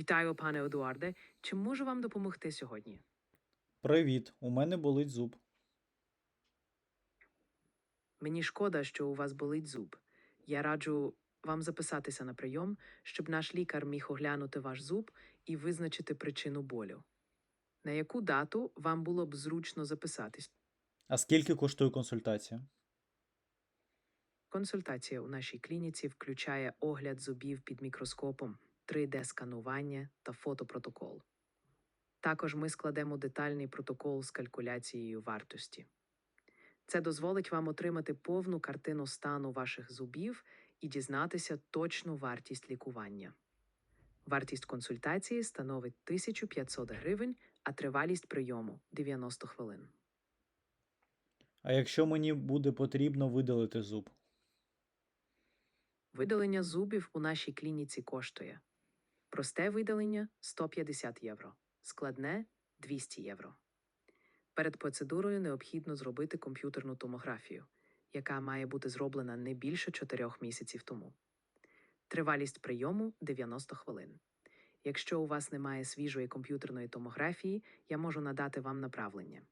Вітаю, пане Едуарде. Чи можу вам допомогти сьогодні? Привіт, у мене болить зуб. Мені шкода, що у вас болить зуб. Я раджу вам записатися на прийом, щоб наш лікар міг оглянути ваш зуб і визначити причину болю. На яку дату вам було б зручно записатись? А скільки коштує консультація? Консультація у нашій клініці включає огляд зубів під мікроскопом, 3D-сканування та фотопротокол. Також ми складемо детальний протокол з калькуляцією вартості. Це дозволить вам отримати повну картину стану ваших зубів і дізнатися точну вартість лікування. Вартість консультації становить 1500 гривень, а тривалість прийому 90 хвилин. А якщо мені буде потрібно видалити зуб? Видалення зубів у нашій клініці коштує просте видалення 150 євро, складне 200 євро. Перед процедурою необхідно зробити комп'ютерну томографію, яка має бути зроблена не більше 4 місяців тому. Тривалість прийому 90 хвилин. Якщо у вас немає свіжої комп'ютерної томографії, я можу надати вам направлення.